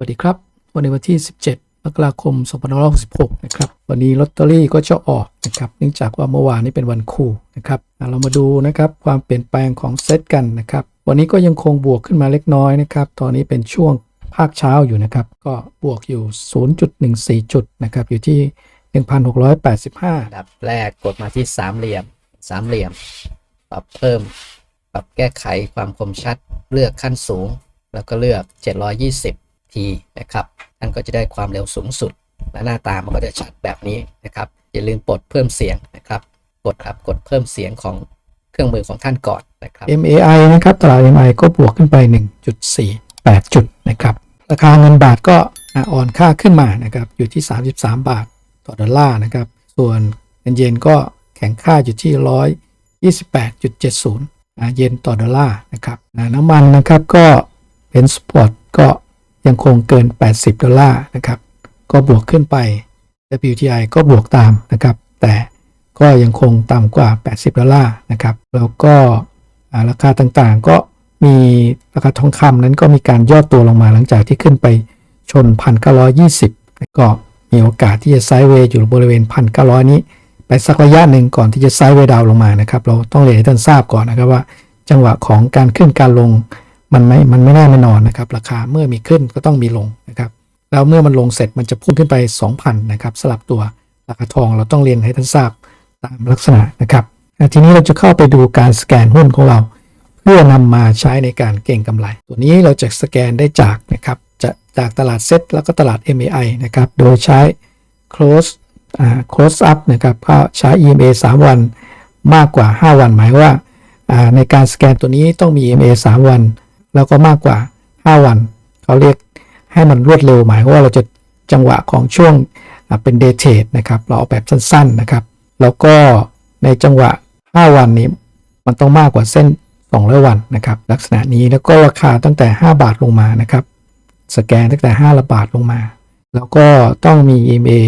วัสดีครับ วันนี้วันที่ 17 มกราคม 2566 นะครับ วันนี้ลอตเตอรี่ก็จะออกนะครับ เนื่องจากว่าเมื่อวานนี้เป็นวันคู่นะครับ เรามาดูนะครับความเปลี่ยนแปลงของเซตกันนะครับ วันนี้ก็ยังคงบวกขึ้นมาเล็กน้อยนะครับ ตอนนี้เป็นช่วงภาคเช้าอยู่นะครับ ก็บวกอยู่ 0.14 จุดนะครับ อยู่ที่ 1,685อันดับแรกกดมาที่สามเหลี่ยม สามเหลี่ยม ปรับเพิ่ม ปรับแก้ไขความคมชัด เลือกขั้นสูง แล้วก็เลือก 720 ทีนะครับท่านก็จะได้ความเร็วสูงสุด และหน้าตามันก็จะชัดแบบนี้นะครับอย่าลืมปลดเพิ่มเสียงนะครับกดครับกดเพิ่มเสียงของเครื่องมือของท่านก่อนนะครับ MAI นะครับตลาด MAI ก็บวกขึ้นไป 1.48 จุดนะครับราคาเงินบาทก็อ่อนค่าขึ้นมานะครับอยู่ที่ 33 บาทต่อดอลลาร์นะครับส่วนเงินเยนก็แข็งค่าอยู่ที่ 128.70อะเยนต่อดอลลาร์นะครับน้ำมันนะครับก็เป็นสปอร์ตก็ ยังคงเกิน 80 ดอลลาร์นะครับ ก็บวกขึ้นไป WTI ก็บวกตามนะครับ แต่ก็ยังคงต่ำกว่า 80 ดอลลาร์นะครับ แล้วก็ราคาต่างๆ ก็มีราคาทองคำนั้นก็มีการย่อตัวลงมาหลังจากที่ขึ้นไปชน 1,920 ก็มีโอกาสที่จะไซด์เวย์อยู่บริเวณ 1,900 นี้ไปสักระยะหนึ่งก่อนที่จะไซด์เวย์ดาวลงมานะครับ เราต้องเรียนให้ท่านทราบก่อนนะครับว่า จังหวะของการขึ้นการลง มันไม่ มันไม่แน่ไม่นอนนะครับ ราคาเมื่อมีขึ้นก็ต้องมีลงนะครับแล้วเมื่อมันลงเสร็จมันจะพุ่งขึ้นไป 2,000นะครับสลับตัวราคาทองเราต้องเรียนให้ท่านทราบตามลักษณะนะครับทีนี้เราจะเข้าไปดูการสแกนหุ้นของเรา เพื่อนำมาใช้ในการเก็งกำไร ตัวนี้เราจะสแกนได้จากนะครับจะจากตลาดเซ็ตแล้วก็ตลาด MAI นะครับโดยใช้ close อ่า close up นะครับก็ใช้ EMA 3 วันมากกว่า 5 วัน หมายว่าอ่าในการสแกนตัวนี้ต้องมี EMA 3 วัน แล้วก็มากกว่า 5 วันเขาเรียกให้มันรวดเร็วหมายว่าเราจะจังหวะของช่วงเป็น day trade นะครับ เราเอาแบบสั้นๆนะครับ แล้วก็ในจังหวะ 5 วันนี้ มันต้องมากกว่าเส้น200วันนะครับ ลักษณะนี้แล้วก็ราคาตั้งแต่ 5 บาทลงมานะครับ สแกนตั้งแต่5บาทลงมา แล้วก็ต้องมี EMA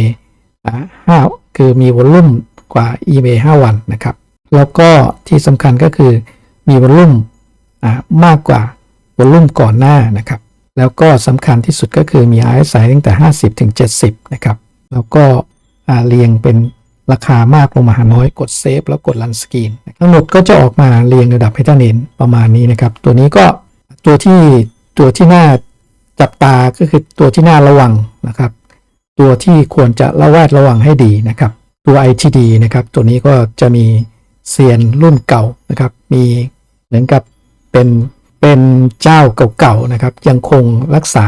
อ่า5คือมีวอลลุ่มกว่า EMA 5 วันนะครับ แล้วก็ที่สำคัญก็คือมีวอลลุ่มมากกว่า วอลลุ่มก่อนหน้านะครับ แล้วก็สำคัญที่สุดก็คือมี RSI ตั้งแต่ 50 ถึง 70 นะครับ แล้วก็เรียงเป็นราคามากลงมาหาน้อยกดเซฟแล้วกดรันสกรีนทั้งหมดก็จะออกมาเรียงระดับให้ท่านเห็นประมาณนี้นะครับ ตัวนี้ก็ตัวที่ตัวที่น่าจับตาก็คือตัวที่น่าระวังนะครับ ตัวที่ควรจะระแวดระวังให้ดีนะครับ ตัว ITD นะครับ ตัวนี้ก็จะมีเซียนรุ่นเก่านะครับ มีเหมือนกับเป็น เป็นเจ้าเก่าๆนะครับ ยังคงรักษา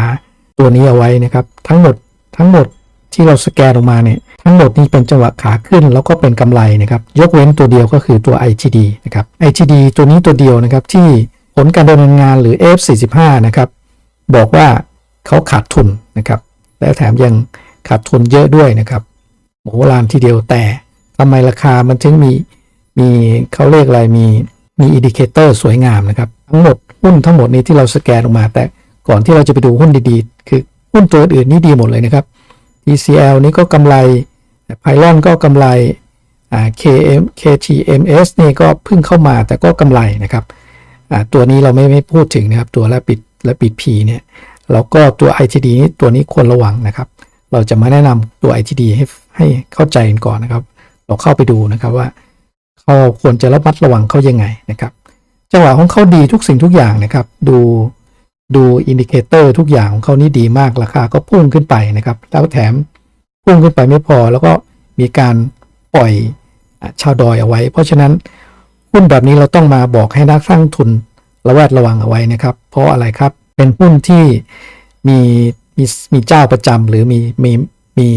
ตัวนี้เอาไว้นะครับ ทั้งหมดทั้งหมดที่เราสแกนออกมาเนี่ยทั้งหมดนี้เป็นจังหวะขาขึ้นแล้วก็เป็นกำไรนะครับยกเว้นตัวเดียวก็คือตัว ITD นะครับ ITD ตัวนี้ตัวเดียวนะครับที่ผลการดำเนินงานหรือ F45 นะครับบอกว่าเขาขาดทุนนะครับและแถมยังขาดทุนเยอะด้วยนะครับโหรานทีเดียวแต่ทำไมราคามันถึงมีมีเขาเรียกอะไรมีมีอินดิเคเตอร์สวยงามนะครับ ทั้งหมด หุ้นทั้งหมดนี้ที่เราสแกนออกมา แต่ก่อนที่เราจะไปดูหุ้นดีๆ คือหุ้นตัวอื่นนี่ดีหมดเลยนะครับ ECL นี่ก็กำไรไพลอนก็กำไรอ่า KM KTMS นี่ก็เพิ่งเข้ามาแต่ก็กำไรนะครับอ่าตัวนี้เราไม่ไม่พูดถึงนะครับ ตัวและปิดและปิด P เนี่ยแล้วก็ตัว ITD นี่ตัวนี้ควรระวังนะครับ เราจะมาแนะนำตัว ITD ให้ให้เข้าใจก่อนนะครับ เราเข้าไปดูนะครับว่าเขาควรจะระมัดระวังเขายังไงนะครับ จังหวะของเขาดีทุกสิ่งทุกอย่างนะครับ ดูดูอินดิเคเตอร์ทุกอย่างของเขานี่ดีมากราคาก็พุ่งขึ้นไปนะครับ แล้วแถมพุ่งขึ้นไปไม่พอ แล้วก็มีการปล่อยชาวดอยเอาไว้ เพราะฉะนั้นหุ้นแบบนี้เราต้องมาบอกให้นักสร้างทุนระแวดระวังเอาไว้นะครับ เพราะอะไรครับเป็นหุ้นที่มีมีมีเจ้าประจำหรือมีมีมี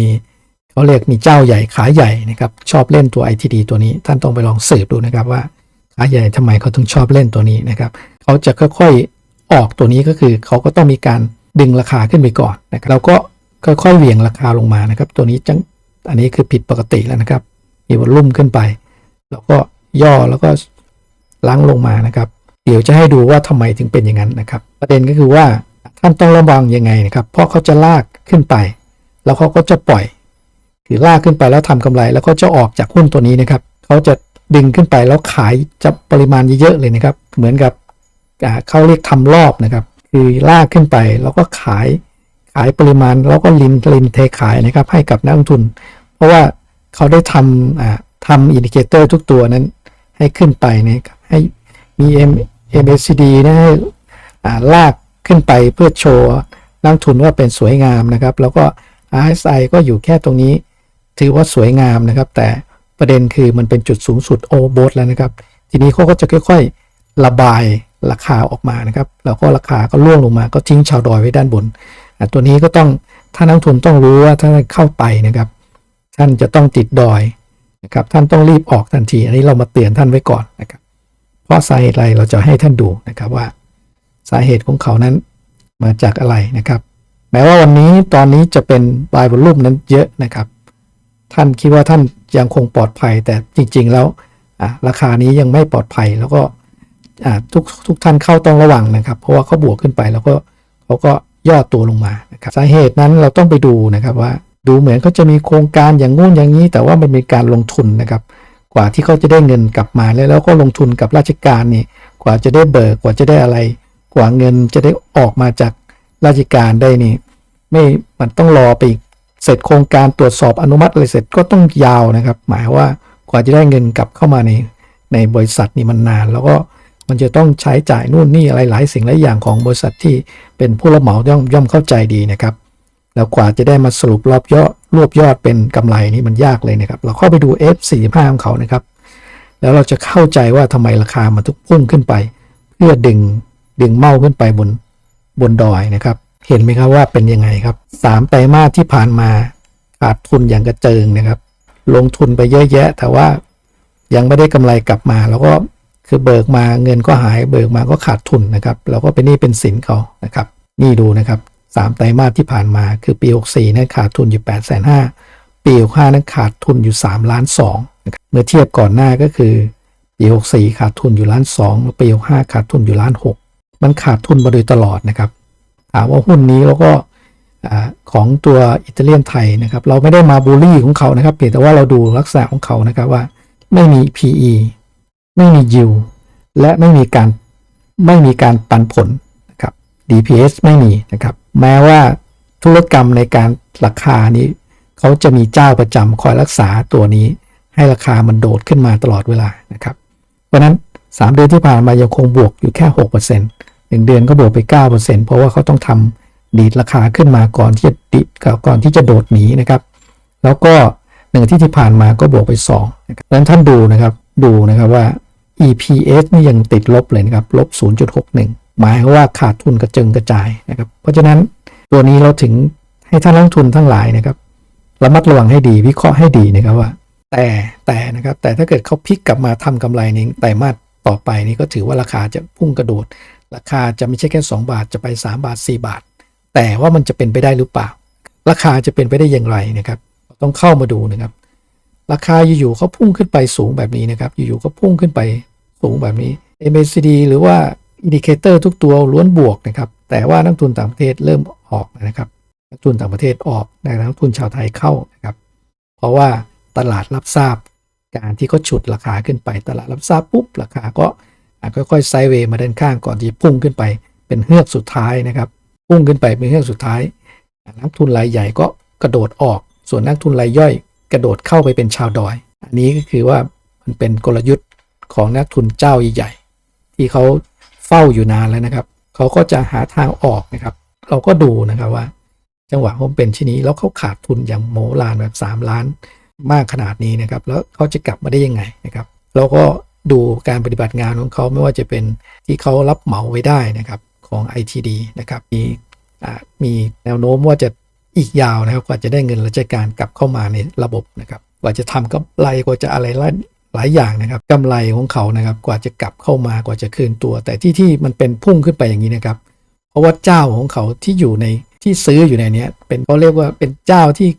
เขาเรียกมีเจ้าใหญ่ขาใหญ่นะครับ ชอบเล่นตัว ITD ตัวนี้ท่านต้องไปลองสืบดูนะครับว่า ขาใหญ่ทำไมเขาถึงชอบเล่นตัวนี้นะครับเขาจะค่อยๆออกตัวนี้ก็คือเขาก็ต้องมีการดึงราคาขึ้นไปก่อนนะครับเราก็ค่อยๆเหวี่ยงราคาลงมานะครับ ตัวนี้จังอันนี้คือผิดปกติแล้วนะครับมีวอลลุ่มขึ้นไป แล้วก็ย่อแล้วก็ล้างลงมานะครับ เดี๋ยวจะให้ดูว่าทำไมถึงเป็นอย่างนั้นนะครับ ประเด็นก็คือว่าท่านต้องระวังยังไงนะครับ เพราะเขาจะลากขึ้นไป แล้วเขาก็จะปล่อย คือลากขึ้นไปแล้วทำกำไร แล้วก็จะออกจากหุ้นตัวนี้นะครับเขาจะ ดึงขึ้นไปแล้วขายจะปริมาณเยอะๆเลยนะครับ เหมือนกับเขาเรียกทำรอบนะครับ คือลากขึ้นไปแล้วก็ขายขายปริมาณแล้วก็ลินลินเทขายนะครับ ให้กับนักลงทุน เพราะว่าเขาได้ทำทำอินดิเคเตอร์ทุกตัวนั้นให้ขึ้นไปนะครับให้มี M MACD นะให้ลากขึ้นไปเพื่อโชว์นักลงทุนว่าเป็นสวยงามนะครับ แล้วก็ RSI ก็อยู่แค่ตรงนี้ถือว่าสวยงามนะครับ แต่ ประเด็นคือมันเป็นจุดสูงสุดโอโบสแล้วนะครับ ทีนี้เขาก็จะค่อย ๆ ระบายราคาออกมานะครับ แล้วก็ราคาก็ร่วงลงมาก็ทิ้งชาวดอยไว้ด้านบนตัวนี้ก็ต้องถ้านักทุนต้องรู้ว่าถ้าเข้าไปนะครับ ท่านจะต้องติดดอยนะครับ ท่านต้องรีบออกทันที อันนี้เรามาเตือนท่านไว้ก่อนนะครับ เพราะสาเหตุอะไรเราจะให้ท่านดูนะครับว่า สาเหตุของเขานั้นมาจากอะไรนะครับ แม้ว่าวันนี้ตอนนี้จะเป็นบายบอลลุ่มนั้นเยอะนะครับ ท่านคิดว่าท่าน ยังคงปลอดภัย แต่จริง ๆ แล้วราคานี้ยังไม่ปลอดภัยแล้วก็ทุกทุกท่านเข้าต้องระวังนะครับ เพราะว่าเขาบวกขึ้นไปแล้วก็เขาก็ย่อตัวลงมานะครับสาเหตุนั้นเราต้องไปดูนะครับว่าดูเหมือนเขาจะมีโครงการอย่างงู้นอย่างนี้ แต่ว่ามันเป็นการลงทุนนะครับ กว่าที่เขาจะได้เงินกลับมาแล้วแล้วก็ลงทุนกับราชการนี่กว่าจะได้เบิกกว่าจะได้อะไร กว่าเงินจะได้ออกมาจากราชการได้นี่ ไม่มันต้องรอไปอีก เสร็จโครงการตรวจสอบอนุมัติอะไรเสร็จก็ต้องยาวนะครับ หมายว่ากว่าจะได้เงินกลับเข้ามาในในบริษัทนี่มันนาน แล้วก็มันจะต้องใช้จ่ายนู่นนี่อะไรหลายสิ่งหลายอย่างของบริษัทที่เป็นผู้รับเหมาย่อมย่อมเข้าใจดีนะครับ แล้วกว่าจะได้มาสรุปรอบยอดรวบยอดเป็นกำไรนี่มันยากเลยนะครับ เราเข้าไปดู F45 ของเขานะครับ แล้วเราจะเข้าใจว่าทำไมราคามันทุกพุ่งขึ้นไป เพื่อดึงดึงเมาขึ้นไปบนบนดอยนะครับ เห็นไหมครับว่าเป็นยังไงครับสามไตรมาสที่ผ่านมาขาดทุนอย่างกระเจิงนะครับ ลงทุนไปเยอะแยะ แต่ว่ายังไม่ได้กำไรกลับมา แล้วก็คือเบิกมาเงินก็หาย เบิกมาก็ขาดทุนนะครับแล้วก็เป็นหนี้เป็นสินเขานะครับ นี่ดูนะครับสามไตรมาสที่ผ่านมาคือปี 64นั้นขาดทุนอยู่8 5 0 0 0ปี65นั้นขาดทุนอยู่ 3 ล้าน2นะครับเมื่อเทียบก่อนหน้าก็คือปี64ขาดทุนอยู่ล้าน2ปี65ขาดทุนอยู่ล้าน 6 มันขาดทุนมาโดยตลอดนะครับ ถามว่าหุ้นนี้แล้วก็ของตัวอิตาเลียนไทยนะครับ เราไม่ได้มาบูลลี่ของเขานะครับ เพียงแต่ว่าเราดูลักษณะของเขานะครับว่าไม่มี PE ไม่มี yield และไม่มีการไม่มีการปันผลนะครับ DPS ไม่มีนะครับ แม้ว่าธุรกรรมในการราคานี้ เขาจะมีเจ้าประจำคอยรักษาตัวนี้ ให้ราคามันโดดขึ้นมาตลอดเวลานะครับ เพราะนั้น 3 เดือนที่ผ่านมายังคงบวกอยู่แค่ 6%เหนึ่งเดือนก็บวกไป 9%เพราะว่าเขาต้องทำดีดราคาขึ้นมาก่อนที่จะดิก่อนที่จะโดดหนีนะครับ แล้วก็หนึ่งที่ที่ผ่านมาก็บวกไป2นะครับดังนั้นท่านดูนะครับดูนะครับว่า EPS นี่ยังติดลบเลยนะครับลบ 0.61 หมายความว่าขาดทุนกระเจิงกระจายนะครับ เพราะฉะนั้นตัวนี้เราถึงให้ท่านลงทุนทั้งหลายนะครับระมัดระวังให้ดีวิเคราะห์ให้ดีนะครับว่า แต่แต่นะครับแต่ถ้าเกิดเขาพลิกกลับมาทำกำไรนี้ไต่มาต่อไปนี้ก็ถือว่าราคาจะพุ่งกระโดด ราคาจะไม่ใช่แค่ 2 บาทจะไป 3 บาท 4 บาท แต่ว่ามันจะเป็นไปได้หรือเปล่า ราคาจะเป็นไปได้อย่างไรนะครับ ต้องเข้ามาดูนะครับ ราคาอยู่ๆเขาพุ่งขึ้นไปสูงแบบนี้นะครับ อยู่ๆก็พุ่งขึ้นไปสูงแบบนี้ MACD หรือว่าอินดิเคเตอร์ทุกตัวล้วนบวกนะครับ แต่ว่านักทุนต่างประเทศเริ่มออกนะครับ นักทุนต่างประเทศออกแต่นักทุนชาวไทยเข้านะครับ เพราะว่าตลาดรับทราบการที่เขาฉุดราคาขึ้นไปตลาดรับทราบปุ๊บราคาก็ ค่อยๆไซด์เวย์มาด้านข้างก่อนที่พุ่งขึ้นไปเป็นเฮือกสุดท้ายนะครับ พุ่งขึ้นไปเป็นเฮือกสุดท้าย นักทุนรายใหญ่ก็กระโดดออก ส่วนนักทุนรายย่อย กระโดดเข้าไปเป็นชาวดอย อันนี้ก็คือว่ามันเป็นกลยุทธ์ของนักทุนเจ้าใหญ่ๆที่เขาเฝ้าอยู่นานแล้วนะครับ เขาก็จะหาทางออกนะครับ เราก็ดูนะครับว่า จังหวะเขาเป็นชนี้แล้วเขาขาดทุนอย่างโมลานแบบ 3 ล้านมากขนาดนี้นะครับ แล้วเขาจะกลับมาได้ยังไงนะครับแล้วก็ ดูการปฏิบัติงานของเขาไม่ว่าจะเป็นที่เขารับเหมาไว้ได้นะครับของ ITD นะครับมีมีแนวโน้มว่าจะอีกยาวนะครับกว่าจะได้เงินราชการกลับเข้ามาในระบบนะครับกว่าจะทำกำไรกว่าจะอะไรหลายหลายอย่างนะครับกำไรของเขานะครับกว่าจะกลับเข้ามากว่าจะคืนตัว แต่ที่ที่มันเป็นพุ่งขึ้นไปอย่างนี้นะครับ เพราะว่าเจ้าของเขาที่อยู่ในที่ซื้ออยู่ในนี้เป็นเขาเรียกว่าเป็นเจ้าที่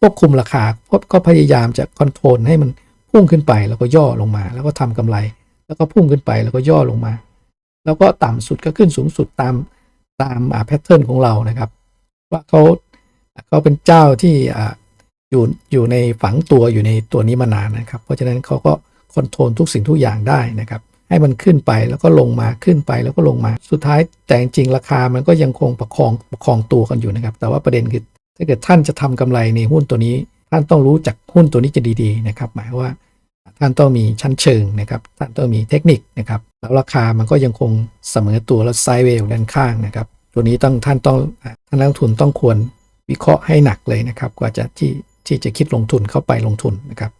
ควบคุมราคาก็พยายามจะคอนโทรลให้มัน พุ่งขึ้นไปแล้วก็ย่อลงมา แล้วก็ทำกำไร แล้วก็พุ่งขึ้นไปแล้วก็ย่อลงมา แล้วก็ต่ำสุดก็ขึ้นสูงสุดตามตามแพทเทิร์นของเรานะครับ ว่าเขาเขาเป็นเจ้าที่อยู่อยู่ในฝังตัวอยู่ในตัวนี้มานานนะครับ เพราะฉะนั้นเขาก็คอนโทรลทุกสิ่งทุกอย่างได้นะครับ ให้มันขึ้นไปแล้วก็ลงมาขึ้นไปแล้วก็ลงมา สุดท้ายแต่จริงราคามันก็ยังคงประคองประคองตัวกันอยู่นะครับ แต่ว่าประเด็นคือถ้าเกิดท่านจะทำกำไรในหุ้นตัวนี้ ท่านต้องรู้จักหุ้นตัวนี้จะดีๆนะครับ หมายว่าท่านต้องมีชั้นเชิงนะครับ ท่านต้องมีเทคนิคนะครับ แล้วราคามันก็ยังคงเสมอตัวแล้วไซด์เวย์ด้านข้างนะครับ ตัวนี้ต้องท่านต้องท่านนักลงทุนต้องควรวิเคราะห์ให้หนักเลยนะครับ กว่าจะที่ที่จะคิดลงทุนเข้าไปลงทุนนะครับ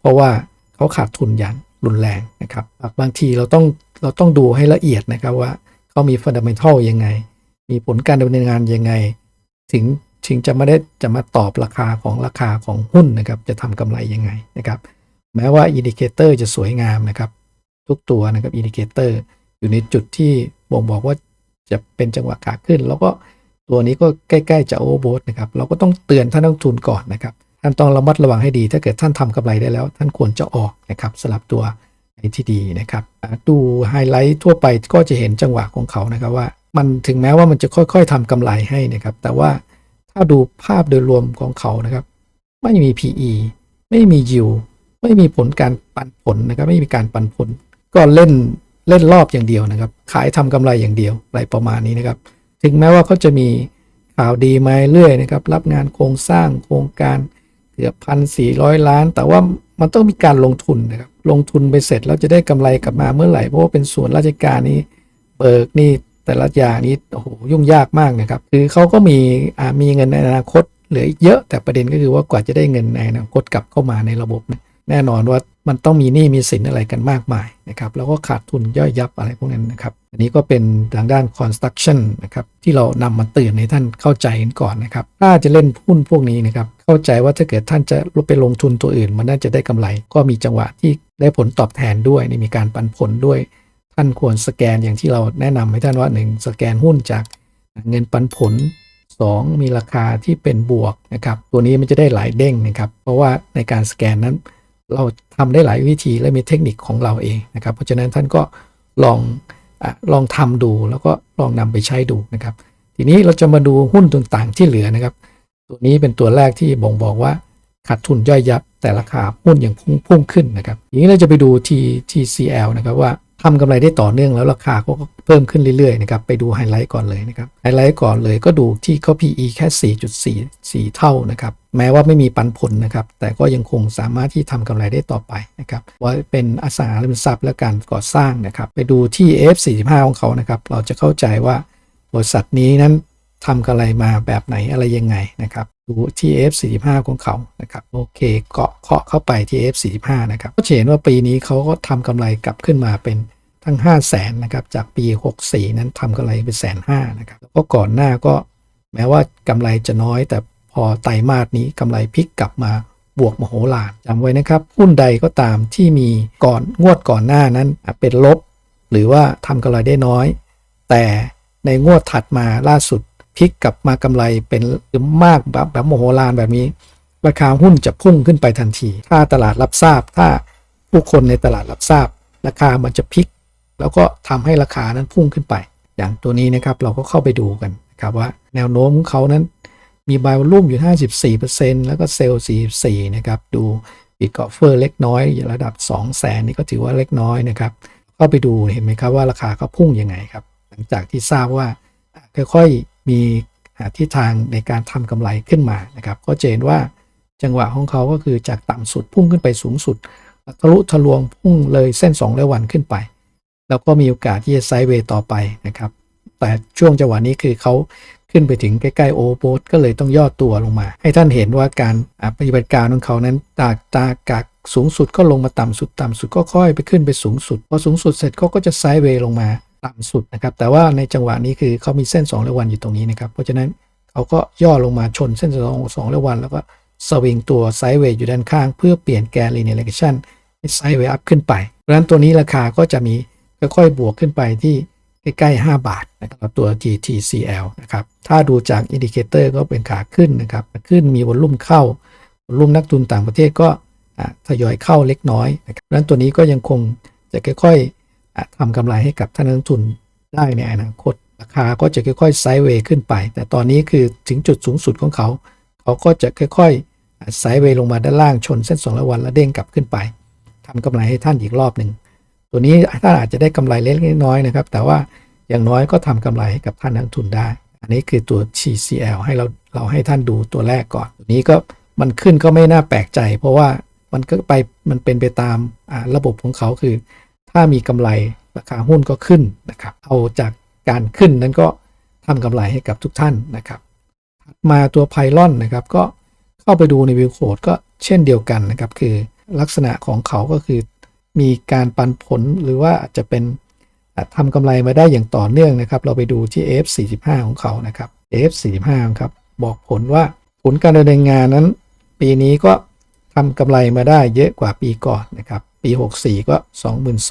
เพราะว่าเขาขาดทุนอย่างรุนแรงนะครับ บางทีเราต้องเราต้องดูให้ละเอียดนะครับว่าเขามีฟันดัมเ n ทัลยังไง มีผลการดำเนินงานยังไง ถึง ถึงจะไม่ได้จะมาตอบราคาของราคาของหุ้นนะครับ จะทำกำไรยังไงนะครับ แม้ว่าอินดิเคเตอร์จะสวยงามนะครับ ทุกตัวนะครับอินดิเคเตอร์อยู่ในจุดที่บ่งบอกว่าจะเป็นจังหวะขาขึ้น แล้วก็ตัวนี้ก็ใกล้ๆจะโอเวอร์โบทนะครับ เราก็ต้องเตือนท่านนักลงทุนก่อนนะครับ ท่านต้องระมัดระวังให้ดี ถ้าเกิดท่านทำกำไรได้แล้ว ท่านควรจะออกนะครับสลับตัวในที่ดีนะครับ ดูไฮไลท์ทั่วไปก็จะเห็นจังหวะของเขานะครับว่า มันถึงแม้ว่ามันจะค่อย ๆทำกำไรให้นะครับ แต่ว่า ถ้าดูภาพโดยรวมของเขานะครับ ไม่มี PE ไม่มี yield ไม่มีผลการปันผลนะครับ ไม่มีการปันผล ก็เล่นเล่นรอบอย่างเดียวนะครับ ขายทำกำไรอย่างเดียวอะไรประมาณนี้นะครับ ถึงแม้ว่าเขาจะมีข่าวดีมาเรื่อยนะครับ รับงานโครงสร้างโครงการเกือบพันสี่ร้อยล้าน แต่ว่ามันต้องมีการลงทุนนะครับ ลงทุนไปเสร็จแล้วจะได้กำไรกลับมาเมื่อไหร่ เพราะว่าเป็นส่วนราชการนี้เบิกนี่ แต่ละอย่างนี้โอ้โหยุ่งยากมากนะครับ คือเขาก็มีอ่ามีเงินในอนาคตเหลือเยอะแต่ประเด็นก็คือว่ากว่าจะได้เงินในอนาคตกลับเข้ามาในระบบแน่นอนว่ามันต้องมีหนี้มีสินอะไรกันมากมายนะครับแล้วก็ขาดทุนย่อยยับอะไรพวกนั้นนะครับ อันนี้ก็เป็นทางด้าน construction นะครับที่เรานำมาเตือนให้ท่านเข้าใจกันก่อนนะครับ ถ้าจะเล่นหุ้นพวกนี้นะครับเข้าใจว่าถ้าเกิดท่านจะไปลงทุนตัวอื่น มันน่าจะได้กำไร ก็มีจังหวะที่ได้ผลตอบแทนด้วยมีการปันผลด้วย ท่านควรสแกนอย่างที่เราแนะนำให้ท่านว่า 1 สแกนหุ้นจากเงินปันผล 2 มีราคาที่เป็นบวกนะครับ ตัวนี้มันจะได้หลายเด้งนะครับ เพราะว่าในการสแกนนั้น เราทำได้หลายวิธีและมีเทคนิคของเราเองนะครับ เพราะฉะนั้นท่านก็ลองอลองทำดูแล้วก็ลองนำไปใช้ดูนะครับ ทีนี้เราจะมาดูหุ้นต่างๆที่เหลือนะครับ ตัวนี้เป็นตัวแรกที่บ่งบอกว่าขาดทุนย่อยยับแต่ราคาหุ้นยังพุ่งพุ่งขึ้นนะครับทีนี้เราจะไปดู T TCL นะครับว่า ทำกำไรได้ต่อเนื่องแล้วราคาก็เพิ่มขึ้นเรื่อยๆนะครับไปดูไฮไลท์ก่อนเลยนะครับไฮไลท์ก่อนเลยก็ดูที่เขา PE แค่ 4.44 เท่านะครับแม้ว่าไม่มีปันผลนะครับแต่ก็ยังคงสามารถที่ทำกำไรได้ต่อไปนะครับว่าเป็นอสังหาริมทรัพย์และการก่อสร้างนะครับไปดูที่ F45 ของเขานะครับเราจะเข้าใจว่าบริษัทนี้นั้นทำกำไรมาแบบไหนอะไรยังไงนะครับ ดูที่ F45 ของเขานะครับโอเคเกาะเคาะเข้าไปที่ F45 นะครับก็เห็นว่าปีนี้เขาก็ทำกำไรกลับขึ้นมาเป็นทั้ง 5 0 0แสนนะครับจากปี 64 นั้นทำกำไรเป็นแสนห้านะครับแล้วก็ก่อนหน้าก็แม้ว่ากำไรจะน้อยแต่พอไตรมาสนี้กำไรพลิกกลับมาบวกมโหฬารจำไว้นะครับหุ้นใดก็ตามที่มีก่อนงวดก่อนหน้านั้นเป็นลบ หรือว่าทำกำไรได้น้อย แต่ในงวดถัดมาล่าสุด พลิกกลับมากำไรเป็นมากแบบแบบโมโหลานแบบนี้ ราคาหุ้นจะพุ่งขึ้นไปทันที ถ้าตลาดรับทราบ ถ้าผู้คนในตลาดรับทราบ ราคามันจะพลิก แล้วก็ทำให้ราคานั้นพุ่งขึ้นไป อย่างตัวนี้นะครับเราก็เข้าไปดูกันนะครับว่าแนวโน้มของเขานั้นมีบายรุ่มอยู่ 54%แล้วก็เซลล์ 44 นะครับ ดูบิตกอเฟอร์เล็กน้อยอยู่ระดับ 2 0 0แสนนี่ก็ถือว่าเล็กน้อยนะครับ เข้าไปดูเห็นไหมครับว่าราคาเขาพุ่งยังไงครับ หลังจากที่ทราบว่าค่อยๆ มีทิศทางในการทำกำไรขึ้นมานะครับก็จะเห็นว่าจังหวะของเขาก็คือจากต่ำสุดพุ่งขึ้นไปสูงสุดทะลุทะลวงพุ่งเลยเส้น2ร้อยวันขึ้นไป แล้วก็มีโอกาสที่จะไซด์เวย์ต่อไปนะครับ แต่ช่วงจังหวะนี้คือเขาขึ้นไปถึงใกล้ๆโอโบสก็เลยต้องย่อตัวลงมา ให้ท่านเห็นว่าการปฏิบัติการของเขานั้นจากจากสูงสุดก็ลงมาต่ำสุดต่ำสุดก็ค่อยไปขึ้นไปสูงสุดพอสูงสุดเสร็จเขาก็จะไซด์เวย์ลงมา ต่ำสุดนะครับ แต่ว่าในจังหวะนี้คือเขามีเส้น2ร้อยวันอยู่ตรงนี้นะครับ เพราะฉะนั้นเขาก็ย่อลงมาชนเส้น2 2ร้อยวัน แล้วก็สวิงตัวไซด์เวย์อยู่ด้านข้าง เพื่อเปลี่ยนแกนลีเนียร์เลชันให้ไซด์เวย์อัพขึ้นไปเพราะนั้นตัวนี้ราคาก็จะมีค่อยๆบวกขึ้นไปที่ใกล้ๆ 5 บาทนะครับตัว GTCL นะครับ ถ้าดูจากอินดิเคเตอร์ก็เป็นขาขึ้นนะครับ ขึ้นมีวอลลุ่มเข้าวอลลุ่มนักทุนต่างประเทศก็ทยอยเข้าเล็กน้อยนะครับเพราะนั้นตัวนี้ก็ยังคงจะค่อยๆ ทำกำไรให้กับท่านนักทุนได้ในอนาคต ราคาก็จะค่อยๆไซด์เวย์ขึ้นไป แต่ตอนนี้คือถึงจุดสูงสุดของเขา เขาก็จะค่อยๆไซด์เวย์ลงมาด้านล่างชนเส้น200วันแล้วเด้งกลับขึ้นไปทำกำไรให้ท่านอีกรอบหนึ่งตัวนี้ท่านอาจจะได้กำไรเล็กน้อยนะครับ แต่ว่าอย่างน้อยก็ทำกำไรให้กับท่านนักลงทุนได้ อันนี้คือตัว TCL ให้เราเราให้ท่านดูตัวแรกก่อนตัวนี้ก็มันขึ้นก็ไม่น่าแปลกใจ เพราะว่ามันก็ไปมันเป็นไปตามระบบของเขาคือ ถ้ามีกำไรราคาหุ้นก็ขึ้นนะครับ เอาจากการขึ้นนั้นก็ทำกำไรให้กับทุกท่านนะครับ มาตัวไพลอนนะครับก็เข้าไปดูในวิวโคดก็เช่นเดียวกันนะครับ คือลักษณะของเขาก็คือมีการปันผลหรือว่าอาจจะเป็นทำกำไรมาได้อย่างต่อเนื่องนะครับ เราไปดูที่ F45 ของเขานะครับ F45 ครับบอกผลว่าผลการดำเนินงานนั้น ปีนี้ก็ทำกำไรมาได้เยอะกว่าปีก่อนนะครับ ปี 64 ก็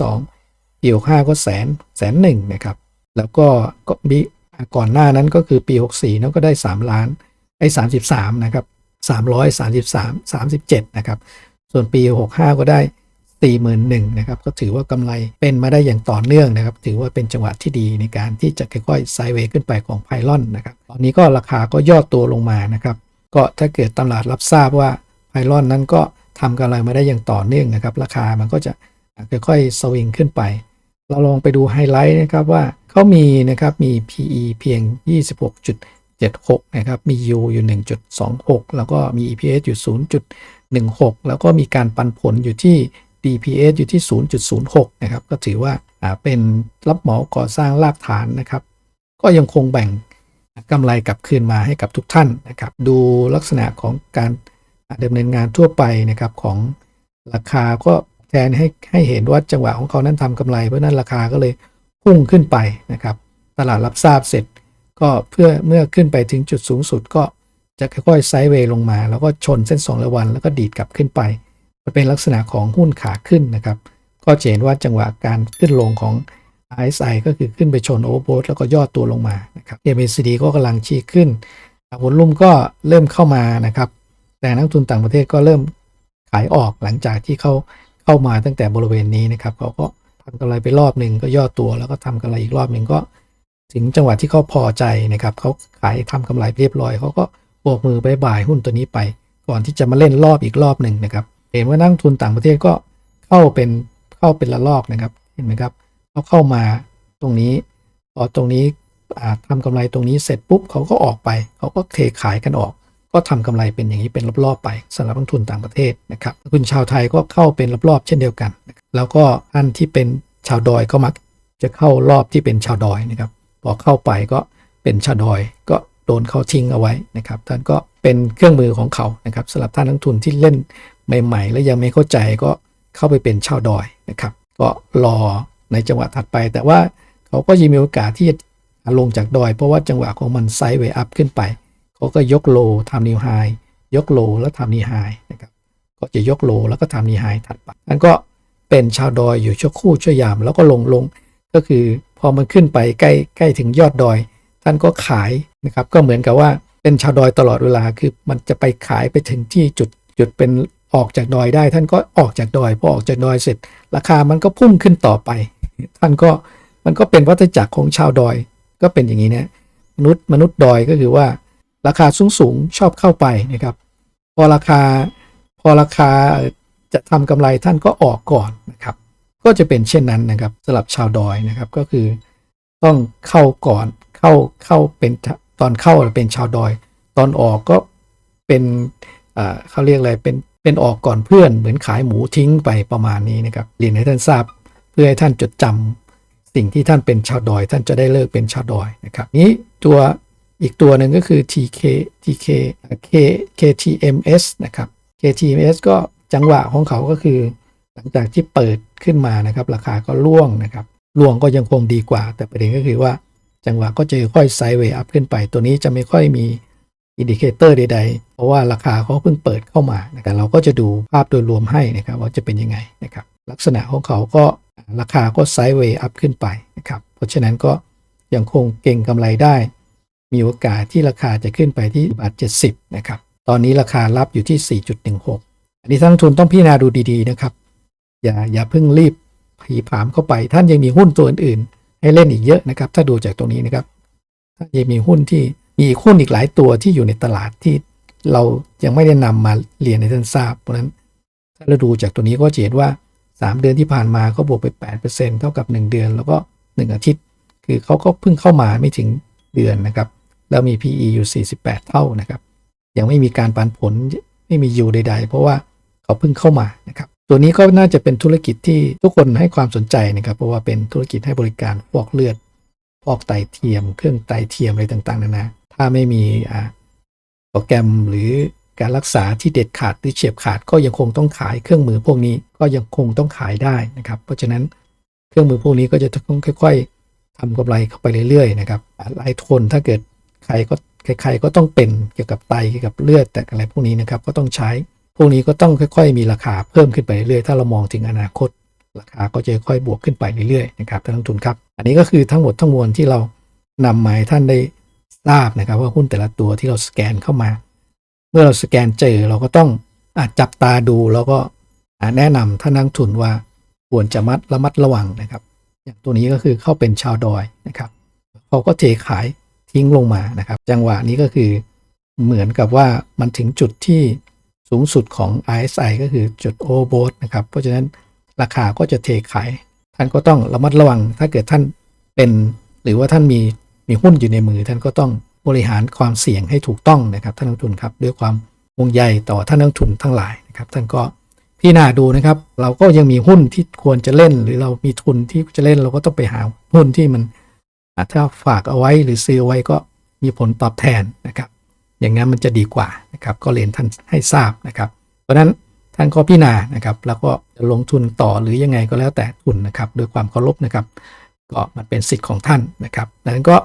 22,000ปี65 ก็แสนแสนหนึ่งนะครับ แล้วก็ก็มีก่อนหน้านั้นก็คือปี 64นั้นก็ได้ 3 ล้านไอ้33 นะครับ 333 37 นะครับ ส่วนปี 65 ก็ได้ 41,000นะครับ ก็ถือว่ากำไรเป็นมาได้อย่างต่อเนื่องนะครับ ถือว่าเป็นจังหวะที่ดีในการที่จะค่อยๆไซเวย์ขึ้นไปของไพลอนนะครับ ตอนนี้ก็ราคาก็ย่อตัวลงมานะครับ ก็ถ้าเกิดตลาดรับทราบว่าไพลอนนั้นก็ ทำกำไรมาได้อย่างต่อเนื่องนะครับ ราคามันก็จะค่อยๆสวิงขึ้นไป เราลองไปดูไฮไลท์นะครับว่าเขามีนะครับมี PE เพียง 26.76 นะครับ มี U อยู่ 1.26 แล้วก็มี EPS อยู่ 0.16 แล้วก็มีการปันผลอยู่ที่ DPS อยู่ที่ 0.06 นะครับ ก็ถือว่าอ่าเป็นรับเหมาก่อสร้างรากฐานนะครับ ก็ยังคงแบ่งกำไรกลับคืนมาให้กับทุกท่านนะครับ ดูลักษณะของการ ดำเนินงานทั่วไปนะครับของราคาก็แทนให้ให้เห็นว่าจังหวะของเขานั้นทำกำไร เพราะนั้นราคาก็เลยพุ่งขึ้นไปนะครับ ตลาดรับทราบเสร็จ ก็เพื่อเมื่อขึ้นไปถึงจุดสูงสุดก็จะค่อยๆไซด์เวย์ลงมา แล้วก็ชนเส้น2ระวัน แล้วก็ดีดกลับขึ้นไปมันเป็นลักษณะของหุ้นขาขึ้นนะครับ ก็จะเห็นว่าจังหวะการขึ้นลงของ RSI ก็คือขึ้นไปชนโอเวอร์โบทแล้วก็ย่อตัวลงมานะครับ MACD ก็กำลังชี้ขึ้นวอลลุ่มก็เริ่มเข้ามานะครับ แต่นักทุนต่างประเทศก็เริ่มขายออกหลังจากที่เขาเข้ามาตั้งแต่บริเวณนี้นะครับเขาก็ทำกำไรไปรอบหนึ่งก็ย่อตัวแล้วก็ทำกำไรอีกรอบหนึ่งก็ถึงจังหวะที่เขาพอใจนะครับเขาขายทำกำไรเรียบร้อยเขาก็โบกมือบายบายหุ้นตัวนี้ไป ก่อนที่จะมาเล่นรอบอีกรอบหนึ่งนะครับ เห็นว่านักทุนต่างประเทศก็เข้าเป็นเข้าเป็นละลอกนะครับเห็นไหมครับเขาเข้ามาตรงนี้พอตรงนี้อ่าทำกำไรตรงนี้เสร็จปุ๊บเขาก็ออกไปเขาก็เทขายกันออก ก็ทำกำไรเป็นอย่างนี้เป็นรอบๆไปสำหรับนักทุนต่างประเทศนะครับนักลงทุนชาวไทยก็เข้าเป็นรอบๆเช่นเดียวกัน แล้วก็ท่านที่เป็นชาวดอยก็มักจะเข้ารอบที่เป็นชาวดอยนะครับพอเข้าไปก็เป็นชาวดอยก็โดนเขาทิ้งเอาไว้นะครับท่านก็เป็นเครื่องมือของเขานะครับสำหรับท่านนักทุนที่เล่นใหม่ ๆ แล้วยังไม่เข้าใจก็เข้าไปเป็นชาวดอยนะครับ ก็รอในจังหวะถัดไป แต่ว่าเขาก็ยังมีโอกาสที่จะลงจากดอย เพราะว่าจังหวะของมันไซด์เวอัพขึ้นไป เขาก็ยกโลทำนิวไฮยกโลแล้วทำนิวไฮนะครับก็จะยกโลแล้วก็ทำนิวไฮถัดไปนั่นก็เป็นชาวดอยอยู่ชั่วคู่ชั่วยาม แล้วก็ลงลงก็คือพอมันขึ้นไปใกล้ใกล้ถึงยอดดอย ท่านก็ขายนะครับก็เหมือนกับว่าเป็นชาวดอยตลอดเวลาคือมันจะไปขายไปถึงที่จุดจุดเป็นออกจากดอยได้ ท่านก็ออกจากดอยพอออกจากดอยเสร็จ ราคามันก็พุ่งขึ้นต่อไป ท่านก็มันก็เป็นวัฏจักรของชาวดอยก็เป็นอย่างนี้นะมนุษย์มนุษย์ดอยก็คือว่า ราคาสูงสูงชอบเข้าไปนะครับพอราคาพอราคาจะทำกำไรท่านก็ออกก่อนนะครับก็จะเป็นเช่นนั้นนะครับสำหรับชาวดอยนะครับก็คือต้องเข้าก่อนเข้าเข้าเป็นตอนเข้าเป็นชาวดอย ตอนออกก็เป็นอ่าเขาเรียกอะไรเป็นเป็นออกก่อนเพื่อนเหมือนขายหมูทิ้งไปประมาณนี้นะครับเรียนให้ท่านทราบเพื่อให้ท่านจดจำสิ่งที่ท่านเป็นชาวดอย ท่านจะได้เลิกเป็นชาวดอยนะครับนี้ตัว อีกตัวหนึ่งก็คือ TK TK K KTMS นะครับ KTMS ก็จังหวะของเขาก็คือ หลังจากที่เปิดขึ้นมานะครับ ราคาก็ร่วงนะครับร่วงก็ยังคงดีกว่า แต่ประเด็นก็คือว่าจังหวะก็จะค่อยไซด์เวย์อัพขึ้นไป ตัวนี้จะไม่ค่อยมีอินดิเคเตอร์ใดๆ เพราะว่าราคาเขาเพิ่งเปิดเข้ามานะครับเราก็จะดูภาพโดยรวมให้นะครับว่าจะเป็นยังไงนะครับลักษณะของเขาก็ราคาก็ไซด์เวย์อัพขึ้นไปนะครับเพราะฉะนั้นก็ยังคงเก่งกำไรได้ มีโอกาสที่ราคาจะขึ้นไปที่บาท70 นะครับ ตอนนี้ราคารับอยู่ที่ 4.16 อันนี้ท่านลงทุนต้องพิจารณาดูดีๆนะครับ อย่าอย่าเพิ่งรีบผีผามเข้าไป ท่านยังมีหุ้นตัวอื่นๆ ให้เล่นอีกเยอะนะครับ ถ้าดูจากตรงนี้นะครับ ท่านยังมีหุ้นที่มีหุ้นอีกหลายตัวที่อยู่ในตลาดที่เรายังไม่ได้นำมาเรียนในท่านทราบ เพราะนั้น ถ้าเราดูจากตัวนี้ก็จะเห็นว่า 3 เดือนที่ผ่านมาก็บวกไป 8%เท่ากับ 1 เดือน แล้วก็ 1 อาทิตย์ คือเขาก็เพิ่งเข้ามาไม่ถึง เดือนนะครับ แล้วมี PE อยู่ 48 เท่านะครับ ยังไม่มีการปันผลไม่มียูใด ๆ เพราะว่าเขาเพิ่งเข้ามานะครับ ตัวนี้ก็น่าจะเป็นธุรกิจที่ทุกคนให้ความสนใจนะครับ เพราะว่าเป็นธุรกิจให้บริการฟอกเลือดฟอกไตเทียม เครื่องไตเทียมอะไรต่างๆนานาถ้าไม่มีโปรแกรมหรือการรักษาที่เด็ดขาดหรือเฉียบขาดก็ยังคงต้องขายเครื่องมือพวกนี้ก็ยังคงต้องขายได้นะครับ เพราะฉะนั้นเครื่องมือพวกนี้ก็จะต้องค่อยๆ ทำกำไรเข้าไปเรื่อยๆนะครับหลายคนถ้าเกิดใครก็ใครๆก็ต้องเป็นเกี่ยวกับไตเกี่ยวกับเลือดแต่อะไรพวกนี้นะครับก็ต้องใช้ พวกนี้ก็ต้องค่อย ๆ มีราคาเพิ่มขึ้นไปเรื่อยๆถ้าเรามองถึงอนาคต ราคาก็จะค่อยบวกขึ้นไปเรื่อยๆนะครับท่านนักลงทุนครับอันนี้ก็คือทั้งหมดทั้งมวลที่เรานำมาให้ท่านได้ทราบนะครับว่าหุ้นแต่ละตัวที่เราสแกนเข้ามา เมื่อเราสแกนเจอเราก็ต้องอาจจับตาดูแล้วก็แนะนำท่านนักลงทุนว่าควรจะมัดระมัดระวังนะครับ อย่างตัวนี้ก็คือเข้าเป็นชาวดอยนะครับเขาก็เทขายทิ้งลงมานะครับ จังหวะนี้ก็คือเหมือนกับว่ามันถึงจุดที่สูงสุดของ RSI ก็คือจุดโอเวอร์นะครับ เพราะฉะนั้นราคาก็จะเทขาย ท่านก็ต้องระมัดระวัง ถ้าเกิดท่านเป็น หรือว่าท่านมีมีหุ้นอยู่ในมือ ท่านก็ต้องบริหารความเสี่ยงให้ถูกต้องนะครับท่านนักลงทุนครับด้วยความวงใยต่อท่านนักลงทุนทั้งหลายนะครับ ท่านก็ พี่นาดูนะครับ เราก็ยังมีหุ้นที่ควรจะเล่น หรือเรามีทุนที่จะเล่นเราก็ต้องไปหาหุ้นที่มันถ้าฝากเอาไว้หรือซื้อไว้ก็มีผลตอบแทนนะครับ อย่างนั้นมันจะดีกว่านะครับก็เรียนท่านให้ทราบนะครับ เพราะฉะนั้นท่านก็พิจารณานะครับ แล้วก็จะลงทุนต่อหรือยังไงก็แล้วแต่ทุนนะครับด้วยความเคารพนะครับ ก็มันเป็นสิทธิ์ของท่านนะครับดังนั้นก็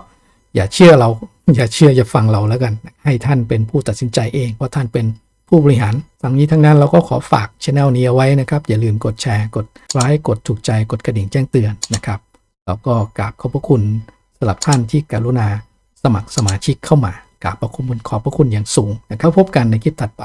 อย่าเชื่อเราอย่าเชื่ออย่าฟังเราแล้วกัน ให้ท่านเป็นผู้ตัดสินใจเองเพราะท่านเป็น ผู้บริหารทั้งนี้ทั้งนั้นเราก็ขอฝากช anel นี้เอาไว้นะครับ อย่าลืมกดแชร์ กดไลค์กดถูกใจกดกระดิ่งแจ้งเตือนนะครับแล้วก็กราบขอบพระคุณสำหรับท่านที่กรุณาสมัครสมาชิกเข้ามากราบพระคุณขอบพระคุณอย่างสูงนะครับพบกันในคลิปถัดไป